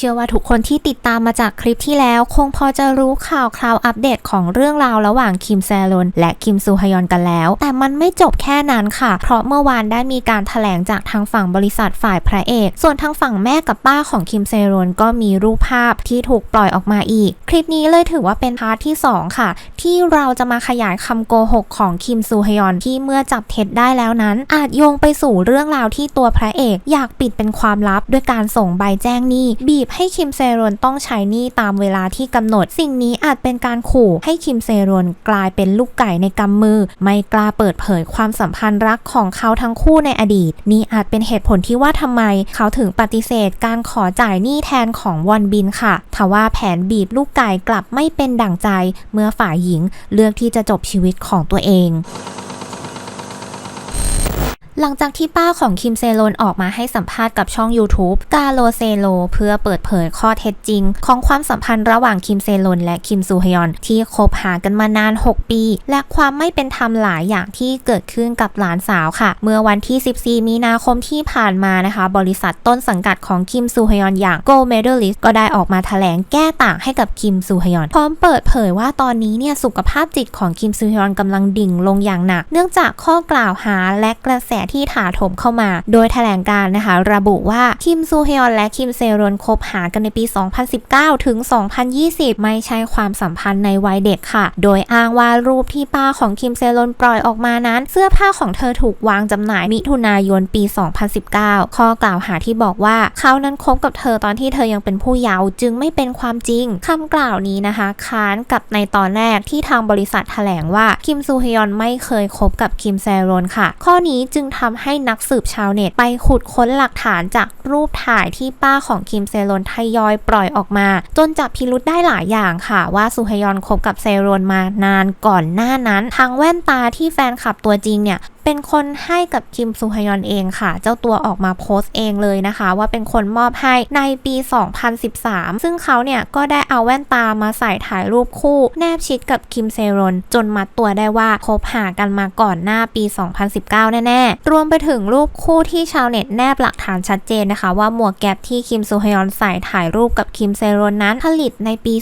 เชื่อว่าทุกคนที่ติดตามมาจากคลิปที่แล้ว คงพอจะรู้ข่าวคราวอัปเดตของเรื่องราวระหว่างคิมแซลนและคิมซูฮยอนกันแล้ว แต่มันไม่จบแค่นั้นค่ะ เพราะเมื่อวานได้มีการถแถลงจากทางฝั่งบริษัทฝ่ายพระเอก ส่วนทางฝั่งแม่กับป้าของคิมเซรนก็มีรูปภาพที่ถูกปล่อยออกมาอีก คลิปนี้เลยถือว่าเป็นพาร์ทที่ 2 ค่ะ ที่เราจะมาขยายคำโกหกของคิมซูฮยอนที่เมื่อจับเท็จได้แล้วนั้น อาจโยงไปสู่เรื่องราวที่ตัวพระเอก อยากปิดเป็นความลับด้วยการส่งใบแจ้งหนี้บีบให้คิมเซรอนต้องใช้หนี้ตามเวลาที่กำหนด สิ่งนี้อาจเป็นการขู่ให้คิมเซรอนกลายเป็นลูกไก่ในกำมือ ไม่กล้าเปิดเผยความสัมพันธ์รักของเขาทั้งคู่ในอดีต นี่อาจเป็นเหตุผลที่ว่าทำไมเขาถึงปฏิเสธการขอจ่ายหนี้แทนของวอนบินค่ะทว่าแผนบีบลูกไก่กลับไม่เป็นดั่งใจ เมื่อฝ่ายหญิงเลือกที่จะจบชีวิตของตัวเอง หลังจากที่ป้าของคิมเซโลนออกมาให้สัมภาษณ์กับช่อง YouTube กาโลเซโล เพื่อเปิดเผยข้อเท็จจริง ของความสัมพันธ์ระหว่างคิมเซโลนและคิมซูฮยอน ที่คบหากันมานาน 6 ปี และความไม่เป็นธรรมหลายอย่างที่เกิดขึ้นกับหลานสาวค่ะ เมื่อวันที่ 14 มีนาคมที่ผ่านมานะคะ บริษัทต้นสังกัดของคิมซูฮยอนอย่าง Go Medalist ก็ได้ออกมาแถลงแก้ต่างให้กับคิมซูฮยอน พร้อมเปิดเผยว่าตอนนี้เนี่ยสุขภาพจิตของคิมซูฮยอนกำลังดิ่งลงอย่างหนัก เนื่องจากข้อกล่าวหาและกระแสที่ถาโถมเข้ามา โดยแถลงการนะคะ ระบุว่าคิมซูฮยอนและคิมเซรอนคบหากันในปี 2019 ถึง 2020 ไม่ใช่ความสัมพันธ์ในวัยเด็กค่ะ โดยอ้างว่ารูปที่ป้าของคิมเซรอนปล่อยออกมานั้น เสื้อผ้าของเธอถูกวางจำหน่ายมิถุนายนปี 2019 ข้อกล่าวหาที่บอกว่าเขานั้นคบกับเธอตอนที่เธอยังเป็นผู้เยาว์จึงไม่เป็นความจริงคำกล่าวนี้นะคะ ค้านกับในตอนแรกที่ทางบริษัทแถลงว่าคิมซูฮยอนไม่เคยคบกับคิมแซรอนค่ะ ข้อนี้จึงททำให้นักสืบชาวเน็ต ไปขุดค้นหลักฐานจากรูปถ่ายที่ป้าของคิมเซรอนทยอยปล่อยออกมา จนจับพิรุษได้หลายอย่างค่ะ ว่าซูฮยอนคบกับเซรอนมานานก่อนหน้านั้น ทั้งแว่นตาที่แฟนคลับตัวจริงเนี่ยเป็นคนให้กับคิมซูฮยอนเองค่ะ เจ้าตัวออกมาโพสต์เองเลยนะคะ ว่าเป็นคนมอบให้ในปี 2013 ซึ่งเขาเนี่ยก็ได้เอาแว่นตามาใส่ถ่ายรูปคู่ แนบชิดกับคิมเซรอนจนมัดตัวได้ว่าคบหากันมาก่อนหน้าปี 2019 แน่ๆ รวมไปถึงรูปคู่ที่ชาวเน็ตแนบหลักฐานชัดเจนนะคะ ว่าหมวกแก๊ปที่คิมซูฮยอนใส่ถ่ายรูปกับคิมเซรอนนั้นผลิตในปี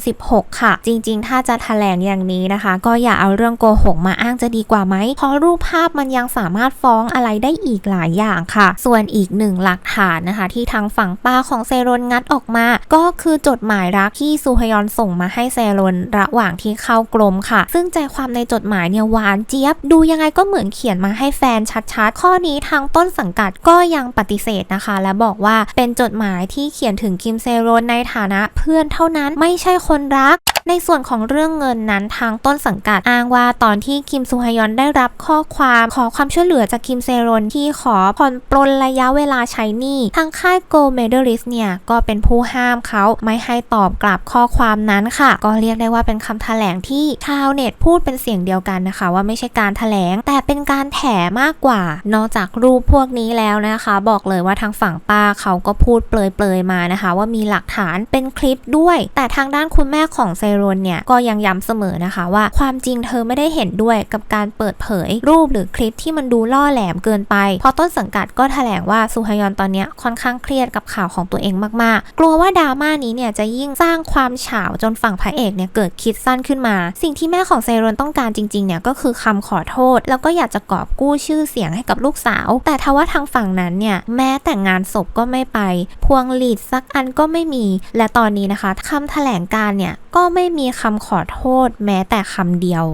2016 ค่ะ จริงๆ ถ้าจะแถลงอย่างนี้นะคะ ก็อย่าเอาเรื่องโกหกมาอ้างจะดีกว่าไหมเพราะรูปภาพมันยังสามารถฟ้องอะไรได้อีกหลายอย่างค่ะ ส่วนอีกหนึ่งหลักฐานนะคะ ที่ทางฝั่งป้าของเซรนงัดออกมา ก็คือจดหมายรักที่ซูฮยอนส่งมาให้เซรนระหว่างที่เข้ากรมค่ะ ซึ่งใจความในจดหมายเนี่ยหวานเจี๊ยบ ดูยังไงก็เหมือนเขียนมาให้แฟนชัดๆ ข้อนี้ทางต้นสังกัดก็ยังปฏิเสธนะคะ และบอกว่าเป็นจดหมายที่เขียนถึงคิมเซโรนในฐานะเพื่อนเท่านั้นไม่ใช่คนรักในส่วนของเรื่องเงินนั้นทางต้นสังกัดอ้างว่าตอนที่คิมซูฮยอนได้รับข้อความขอความช่วยเหลือจากคิมเซรนที่ขอผ่อนปลนระยะเวลาใช้หนี้ทางค่ายโกลเมเดลิสเนี่ย ก็เป็นผู้ห้ามเขาไม่ให้ตอบกลับข้อความนั้นค่ะ ก็เรียกได้ว่าเป็นคำแถลงที่ชาวเน็ตพูดเป็นเสียงเดียวกันนะคะ ว่าไม่ใช่การแถลง แต่เป็นการแถมากกว่า นอกจากรูปพวกนี้แล้วนะคะ บอกเลยว่าทางฝั่งป้าเขาก็พูดเปลยๆมานะคะ ว่ามีหลักฐานเป็นคลิปด้วย แต่ทางด้านคุณแม่ของเซรนเนี่ยก็ยังย้ำเสมอนะคะว่าความจริงเธอไม่ได้เห็นด้วยกับการเปิดเผยรูปหรือคลิปที่มันดูล่อแหลมเกินไป เพราะต้นสังกัดก็แถลงว่าซูฮยอนตอนนี้ค่อนข้างเครียดกับข่าวของตัวเองมากๆ กลัวว่าดราม่านี้เนี่ยจะยิ่งสร้างความเฉาจนฝั่งพระเอกเนี่ยเกิดคิดสั้นขึ้นมา สิ่งที่แม่ของเซรนต้องการจริงๆเนี่ยก็คือคำขอโทษ แล้วก็อยากจะกอบกู้ชื่อเสียงให้กับลูกสาว แต่ทว่าทางฝั่งนั้นเนี่ยแม้แต่งงานศพก็ไม่ไป พวงหลีดสักอันก็ไม่มี และตอนนี้นะคะคำแถลงการเนี่ยก็ไม่มีคำขอโทษแม้แต่คำเดียว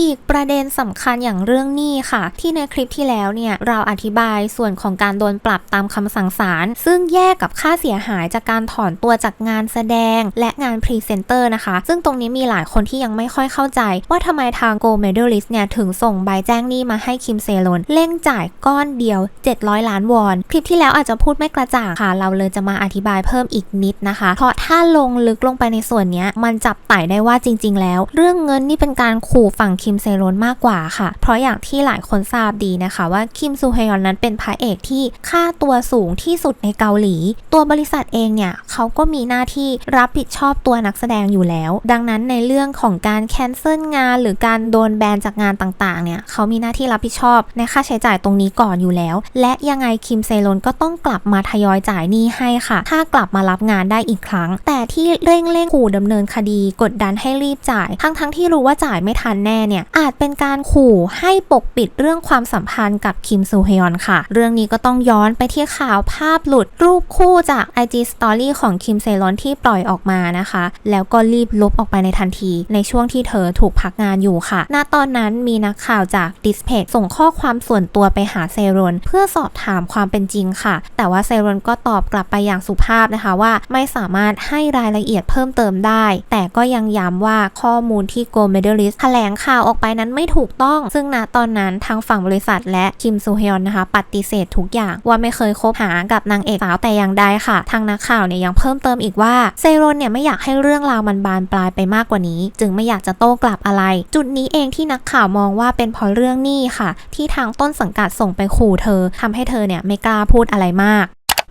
อีกประเด็นสำคัญอย่างเรื่องหนี้ค่ะ ที่ในคลิปที่แล้วเนี่ยเราอธิบายส่วนของการโดนปรับตามคำสั่งศาลซึ่งแยกกับค่าเสียหายจากการถอนตัวจากงานแสดง และงานพรีเซนเตอร์นะคะ ซึ่งตรงนี้มีหลายคนที่ยังไม่ค่อยเข้าใจ ว่าทำไมทาง Go Medalist เนี่ยถึงส่งใบแจ้งหนี้มาให้คิมเซโลนเร่งจ่ายก้อนเดียว 700 ล้านวอน คลิปที่แล้วอาจจะพูดไม่กระจ่างค่ะ เราเลยจะมาอธิบายเพิ่มอีกนิดนะคะ เพราะถ้าลงลึกลงไปในส่วนนี้มันจับไต่ได้ว่าจริง ๆ แล้ว เรื่องเงินนี่เป็นการขู่ฝั่งคิมเซโรนมากกว่าค่ะ เพราะอย่างที่หลายคนทราบดีนะคะ ว่าคิมซูฮยอนนั้นเป็นพระเอกที่ค่าตัวสูงที่สุดในเกาหลี ตัวบริษัทเองเนี่ยเขาก็มีหน้าที่รับผิดชอบตัวนักแสดงอยู่แล้ว ดังนั้นในเรื่องของการแคนเซิลงานหรือการโดนแบนจากงานต่างๆเนี่ยเขามีหน้าที่รับผิดชอบในค่าใช้จ่ายตรงนี้ก่อนอยู่แล้ว และยังไงคิมเซโรนก็ต้องกลับมาทยอยจ่ายหนี้ให้ค่ะ ถ้ากลับมารับงานได้อีกครั้ง แต่ที่เร่งเร่งขู่ดำเนินคดี กดดันให้รีบจ่าย ทั้งทั้งๆที่รู้ว่าจ่ายไม่ทันแน่เนี่ยอาจเป็นการขู่ให้ปกปิดเรื่องความสัมพันธ์กับคิมซูฮยอนค่ะ เรื่องนี้ก็ต้องย้อนไปที่ข่าวภาพหลุดรูปคู่จาก IG Story ของคิมเซรอนที่ปล่อยออกมานะคะ แล้วก็รีบลบออกไปในทันที ในช่วงที่เธอถูกพักงานอยู่ค่ะ ณ ตอนนั้นมีนักข่าวจากดิสเพกส่งข้อความส่วนตัวไปหาเซรอนเพื่อสอบถามความเป็นจริงค่ะ แต่ว่าเซรอนก็ตอบกลับไปอย่างสุภาพนะคะว่าไม่สามารถให้รายละเอียดเพิ่มเติมได้ แต่ก็ยังย้ำว่าข้อมูลที่โกลเมเดลิสแถลงข่าวออกไปนั้นไม่ถูกต้อง ซึ่งณตอนนั้นทางฝั่งบริษัทและคิมซูฮยอนนะคะ ปฏิเสธทุกอย่างว่าไม่เคยคบหากับนางเอกสาวแต่อย่างใดค่ะ ทางนักข่าวเนี่ยยังเพิ่มเติมอีกว่าเซโรนเนี่ยไม่อยากให้เรื่องราวมันบานปลายไปมากกว่านี้ จึงไม่อยากจะโต้กลับอะไร จุดนี้เองที่นักข่าวมองว่าเป็นเพราะเรื่องนี้ค่ะ ที่ทางต้นสังกัดส่งไปขู่เธอทำให้เธอเนี่ยไม่กล้าพูดอะไรมาก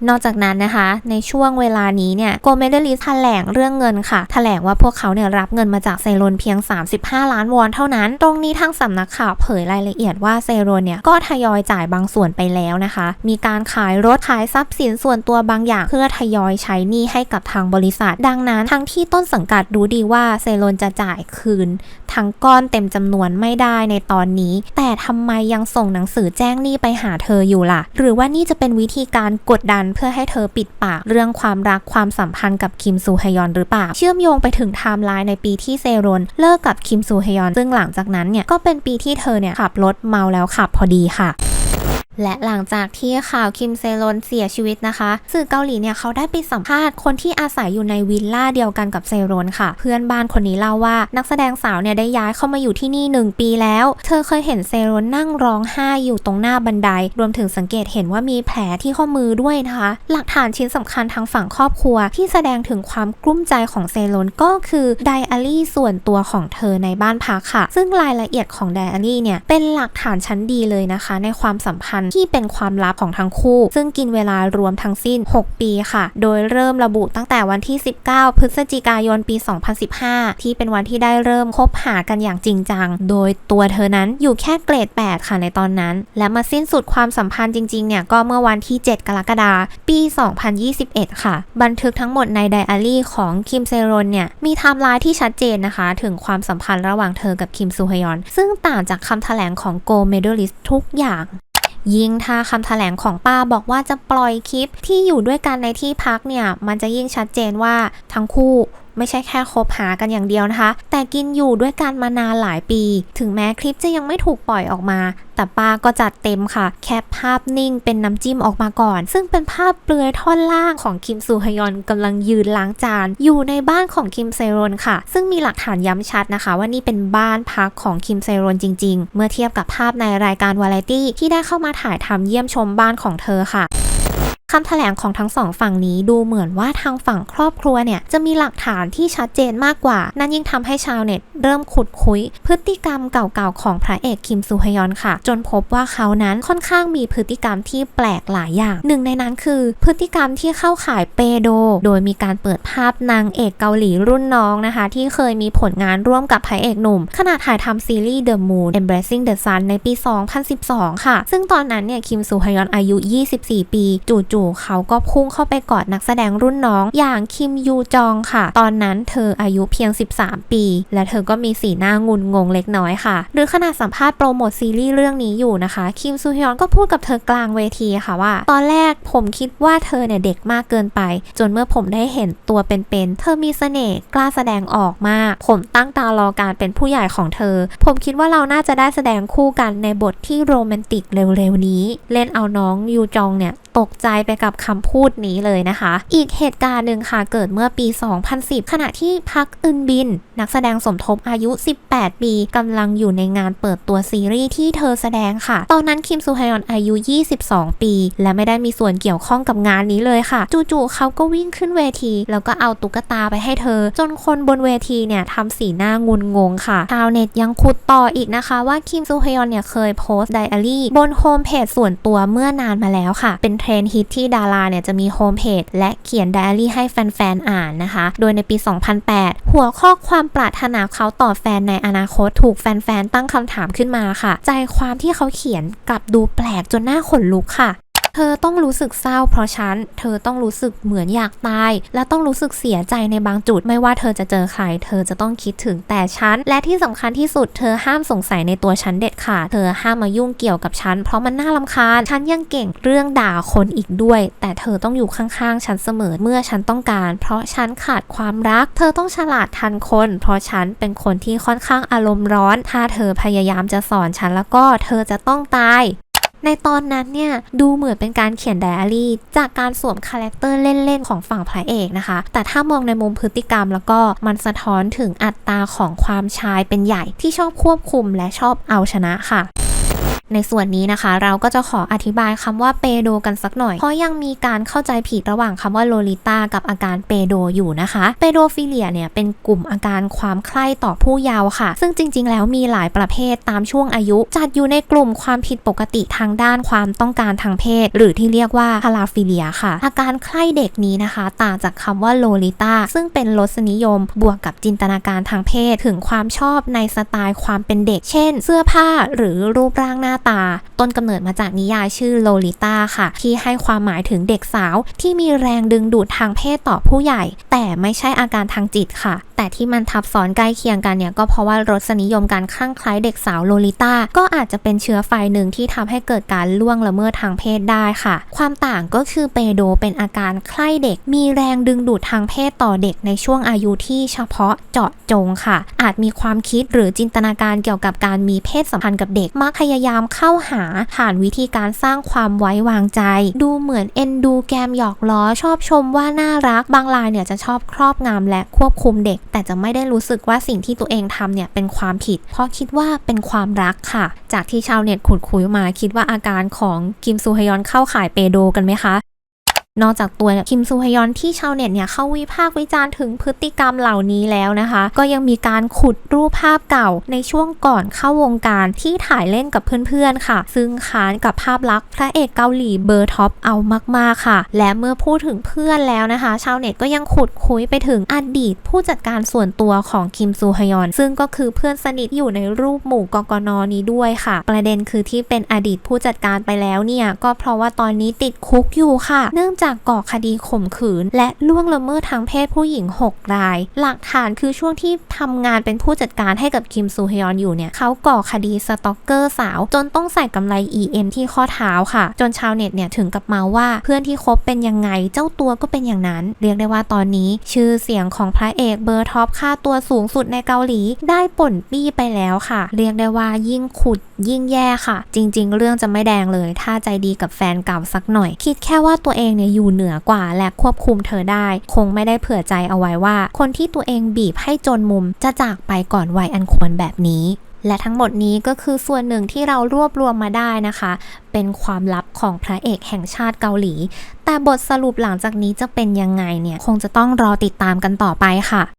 นอกจากนั้นนะคะ ในช่วงเวลานี้เนี่ยโกเมเดลิสแถลงเรื่องเงินค่ะ แถลงว่าพวกเขาเนี่ยรับเงินมาจากเซโรนเพียง 35 ล้านวอนเท่านั้น ตรงนี้ทางสำนักข่าวเผยรายละเอียดว่าเซโรนเนี่ยก็ทยอยจ่ายบางส่วนไปแล้วนะคะ มีการขายรถขายทรัพย์สินส่วนตัวบางอย่าง เพื่อทยอยใช้หนี้ให้กับทางบริษัท ดังนั้นทั้งที่ต้นสังกัดรู้ดีว่าเซโรนจะจ่ายคืนทั้งก้อนเต็มจำนวนไม่ได้ในตอนนี้ แต่ทำไมยังส่งหนังสือแจ้งหนี้ไปหาเธออยู่ล่ะ หรือว่านี่จะเป็นวิธีการกดดันเพื่อให้เธอปิดปากเรื่องความรักความสัมพันธ์กับคิมซูฮยอนหรือเปล่า เชื่อมโยงไปถึงไทม์ไลน์ในปีที่เซรอนเลิกกับคิมซูฮยอนซึ่งหลังจากนั้นเนี่ยก็เป็นปีที่เธอเนี่ยขับรถเมาแล้วขับพอดีค่ะ และหลังจากที่ข่าวคิมเซโรนเสียชีวิตนะคะ สื่อเกาหลีเนี่ยเขาได้ไปสัมภาษณ์คนที่อาศัยอยู่ในวิลล่าเดียวกันกับเซโรนค่ะ เพื่อนบ้านคนนี้เล่าว่า นักแสดงสาวเนี่ยได้ย้ายเข้ามาอยู่ที่นี่ 1 ปีแล้ว เธอเคยเห็นเซโรนนั่งร้องไห้อยู่ตรงหน้าบันได รวมถึงสังเกตเห็นว่ามีแผลที่ข้อมือด้วยนะคะ หลักฐานชิ้นสำคัญทางฝั่งครอบครัว ที่แสดงถึงความกลุ้มใจของเซโรนก็คือไดอารี่ส่วนตัวของเธอในบ้านพักค่ะ ซึ่งรายละเอียดของไดอารี่เนี่ยเป็นหลักฐานชั้นดีเลยนะคะ ในความสัมพันธ์ที่เป็นความลับของทั้งคู่ ซึ่งกินเวลารวมทั้งสิ้น 6 ปีค่ะ โดยเริ่มระบุตั้งแต่วันที่ 19 พฤศจิกายนปี 2015 ที่เป็นวันที่ได้เริ่มคบหากันอย่างจริงจัง โดยตัวเธอนั้นอยู่แค่เกรด 8 ค่ะในตอนนั้น และมาสิ้นสุดความสัมพันธ์จริงๆ เนี่ย ก็เมื่อวันที่ 7 กรกฎาคมปี 2021 ค่ะ บันทึกทั้งหมดในไดอารี่ของคิมเซรอนเนี่ย มีไทม์ไลน์ที่ชัดเจนนะคะ ถึงความสัมพันธ์ระหว่างเธอกับคิมซูฮยอน ซึ่งต่างจากคำแถลงของโกเมดลิสทุกอย่าง ยิ่งถ้าคำแถลงของป้าบอกว่าจะปล่อยคลิปที่อยู่ด้วยกันในที่พักเนี่ย มันจะยิ่งชัดเจนว่าทั้งคู่ ไม่ใช่แค่คบหากันอย่างเดียวนะคะ แต่กินอยู่ด้วยกันมานานหลายปี ถึงแม้คลิปจะยังไม่ถูกปล่อยออกมา แต่ป้าก็จัดเต็มค่ะ แคปภาพนิ่งเป็นน้ำจิ้มออกมาก่อน ซึ่งเป็นภาพเปลือยท่อนล่างของคิมซูฮยอนกำลังยืนล้างจาน อยู่ในบ้านของคิมเซรอนค่ะ ซึ่งมีหลักฐานย้ำชัดนะคะ ว่านี่เป็นบ้านพักของคิมเซรอนจริง ๆ เมื่อเทียบกับภาพในรายการวาไรตี้ที่ได้เข้ามาถ่ายทำเยี่ยมชมบ้านของเธอค่ะ คำแถลงของทั้งสองฝั่งนี้ดูเหมือนว่าทางฝั่งครอบครัวเนี่ยจะมีหลักฐานที่ชัดเจนมากกว่า นั่นยิ่งทำให้ชาวเน็ตเริ่มขุดคุย พฤติกรรมเก่าๆของพระเอกคิมซูฮยอนค่ะ จนพบว่าเขานั้นค่อนข้างมีพฤติกรรมที่แปลกหลายอย่าง หนึ่งในนั้นคือ พฤติกรรมที่เข้าข่ายเปโด โดยมีการเปิดภาพนางเอกเกาหลีรุ่นน้องนะคะ ที่เคยมีผลงานร่วมกับพระเอกหนุ่ม ขณะถ่ายทำซีรีส์ The Moon Embracing the Sun ในปี 2012 ค่ะ ซึ่งตอนนั้นเนี่ยคิมซูฮยอนอายุ 24 ปี จู่ๆเขาก็พุ่งเข้าไปกอดนักแสดงรุ่นน้อง อย่างคิมยูจองค่ะ ตอนนั้นเธออายุเพียง 13 ปี และเธอก็มีสีหน้างุนงงเล็กน้อยค่ะ หรือขณะสัมภาษณ์โปรโมทซีรีส์เรื่องนี้อยู่นะคะ คิมซูฮยอนก็พูดกับเธอกลางเวทีค่ะว่า ตอนแรกผมคิดว่าเธอเนี่ยเด็กมากเกินไป จนเมื่อผมได้เห็นตัวเป็นๆเธอมีเสน่ห์กล้าแสดงออกมาก ผมตั้งตารอการเป็นผู้ใหญ่ของเธอ ผมคิดว่าเราน่าจะได้แสดงคู่กันในบทที่โรแมนติกเร็วๆนี้ เล่นเอาน้องยูจองเนี่ย ตกใจไปกับคำพูดนี้เลยนะคะ อีกเหตุการณ์หนึ่งค่ะเกิดเมื่อปี 2010 ขณะที่พักอึนบิน นักแสดงสมทบอายุ 18 ปีกำลังอยู่ในงานเปิดตัวซีรีส์ที่เธอแสดงค่ะ ตอนนั้นคิมซูฮยอนอายุ 22 ปี และไม่ได้มีส่วนเกี่ยวข้องกับงานนี้เลยค่ะ จู่ๆเขาก็วิ่งขึ้นเวที แล้วก็เอาตุ๊กตาไปให้เธอ จนคนบนเวทีเนี่ยทำสีหน้างุนงงค่ะชาวเน็ตยังขุดต่ออีกนะคะ ว่าคิมซูฮยอนเนี่ยเคยโพสต์ไดอารี่บนโฮมเพจส่วนตัวเมื่อนานมาแล้วค่ะ เป็นเทรนด์ฮิตที่ดาราเนี่ยจะมีโฮมเพจและเขียนไดอารี่ให้แฟนๆอ่านนะคะ โดยในปี 2008 หัวข้อความปรารถนาเขาต่อแฟนในอนาคตถูกแฟนๆตั้งคำถามขึ้นมาค่ะ ใจความที่เขาเขียนกลับดูแปลกจนหน้าขนลุกค่ะ เธอต้องรู้สึกเศร้าเพราะฉัน เธอต้องรู้สึกเหมือนอยากตาย และต้องรู้สึกเสียใจในบางจุด ไม่ว่าเธอจะเจอใคร เธอจะต้องคิดถึงแต่ฉัน และที่สำคัญที่สุด เธอห้ามสงสัยในตัวฉันเด็ดขาด เธอห้ามมายุ่งเกี่ยวกับฉัน เพราะมันน่ารำคาญ ฉันยังเก่งเรื่องด่าคนอีกด้วย แต่เธอต้องอยู่ข้างๆ ฉันเสมอเมื่อฉันต้องการ เพราะฉันขาดความรัก เธอต้องฉลาดทันคน เพราะฉันเป็นคนที่ค่อนข้างอารมณ์ร้อน ถ้าเธอพยายามจะสอนฉันแล้วก็เธอจะต้องตาย ในตอนนั้นเนี่ยดูเหมือนเป็นการเขียนไดอารี่ จากการสวมคาแรคเตอร์เล่นๆ ของฝั่งพระเอกนะคะ แต่ถ้ามองในมุมพฤติกรรมแล้วก็มันสะท้อนถึงอัตราของความชายเป็นใหญ่ที่ชอบควบคุมและชอบเอาชนะค่ะ ในส่วนนี้นะคะ เราก็จะขออธิบายคำว่าเปโดกันสักหน่อย เพราะยังมีการเข้าใจผิดระหว่างคำว่าโลลิต้ากับอาการเปโดอยู่นะคะเปโดฟิเลียเนี่ยเป็นกลุ่มอาการความใคร่ต่อผู้เยาว์ค่ะ ซึ่งจริง ๆ แล้วมีหลายประเภทตามช่วงอายุ จัดอยู่ในกลุ่มความผิดปกติทางด้านความต้องการทางเพศ หรือที่เรียกว่าพาราฟิเลียค่ะ อาการใคร่เด็กนี้นะคะ ต่างจากคำว่าโลลิต้าซึ่งเป็นรสนิยมบวกกับจินตนาการทางเพศ ถึงความชอบในสไตล์ความเป็นเด็ก เช่น เสื้อผ้าหรือรูปร่างหน้าตา ต้นกำเนิดมาจากนิยายชื่อโลลิต้าค่ะ ที่ให้ความหมายถึงเด็กสาวที่มีแรงดึงดูดทางเพศต่อผู้ใหญ่ แต่ไม่ใช่อาการทางจิตค่ะ แต่ที่มันทับซ้อนใกล้เคียงกันเนี่ยก็เพราะว่ารสนิยมการคลั่งไคล้เด็กสาวโลลิต้าก็อาจจะเป็นเชื้อไฟหนึ่งที่ทำให้เกิดการล่วงละเมิดทางเพศได้ค่ะ ความต่างก็คือเปโดเป็นอาการใคล้เด็ก มีแรงดึงดูดทางเพศต่อเด็กในช่วงอายุที่เฉพาะเจาะจงค่ะ อาจมีความคิดหรือจินตนาการเกี่ยวกับการมีเพศสัมพันธ์กับเด็กมักพยายามเข้าหาผ่านวิธีการสร้างความไว้วางใจ ดูเหมือนเอ็นดูแกมหยอกล้อชอบชมว่าน่ารัก บางรายเนี่ยจะชอบครอบงำและควบคุมเด็ก แต่จะไม่ได้รู้สึกว่าสิ่งที่ตัวเองทำเนี่ยเป็นความผิด เพราะคิดว่าเป็นความรักค่ะ จากที่ชาวเน็ตขุดคุยมาคิดว่าอาการของกิมซูฮยอนเข้าข่ายเปโดกันไหมคะ นอกจากตัวคิมซูฮยอนที่ชาวเน็ตเนี่ยเข้าวิพากษ์วิจารณ์ถึงพฤติกรรมเหล่านี้แล้วนะคะ ก็ยังมีการขุดรูปภาพเก่าในช่วงก่อนเข้าวงการที่ถ่ายเล่นกับเพื่อนๆค่ะ ซึ่งค้านกับภาพลักษณ์พระเอกเกาหลีเบอร์ท็อปเอามากๆค่ะ และเมื่อพูดถึงเพื่อนแล้วนะคะ ชาวเน็ตก็ยังขุดคุยไปถึงอดีตผู้จัดการส่วนตัวของคิมซูฮยอน ซึ่งก็คือเพื่อนสนิทอยู่ในรูปหมู่กกนนี้ด้วยค่ะ ประเด็นคือที่เป็นอดีตผู้จัดการไปแล้วเนี่ยก็เพราะว่าตอนนี้ติดคุกอยู่ค่ะ เนื่องจากก่อคดีข่มขืน และล่วงละเมิดทางเพศผู้หญิง 6 ราย หลักฐานคือช่วงที่ทำงานเป็นผู้จัดการให้กับคิมซูฮยอนอยู่เนี่ยเขาก่อคดีสต็อกเกอร์สาว จนต้องใส่กำไร EM ที่ข้อเท้าค่ะ จนชาวเน็ตเนี่ยถึงกับเมาว่าเพื่อนที่คบเป็นยังไงเจ้าตัวก็เป็นอย่างนั้น เรียกได้ว่าตอนนี้ ชื่อเสียงของพระเอกเบอร์ท็อปค่าตัวสูงสุดในเกาหลี ได้ป่นปี้ไปแล้วค่ะ เรียกได้ว่ายิ่งขุดยิ่งแย่ค่ะ จริง ๆ เรื่องจะไม่แดงเลย ถ้าใจดีกับแฟนเก่าสักหน่อย คิดแค่ว่าตัวเองเนี่ยอยู่เหนือกว่าและควบคุมเธอได้ คงไม่ได้เผื่อใจเอาไว้ว่า คนที่ตัวเองบีบให้จนมุมจะจากไปก่อนวัยอันควรแบบนี้และทั้งหมดนี้ก็คือส่วนหนึ่งที่เรารวบรวมมาได้นะคะ เป็นความลับของพระเอกแห่งชาติเกาหลี แต่บทสรุปหลังจากนี้จะเป็นยังไงเนี่ย คงจะต้องรอติดตามกันต่อไปค่ะ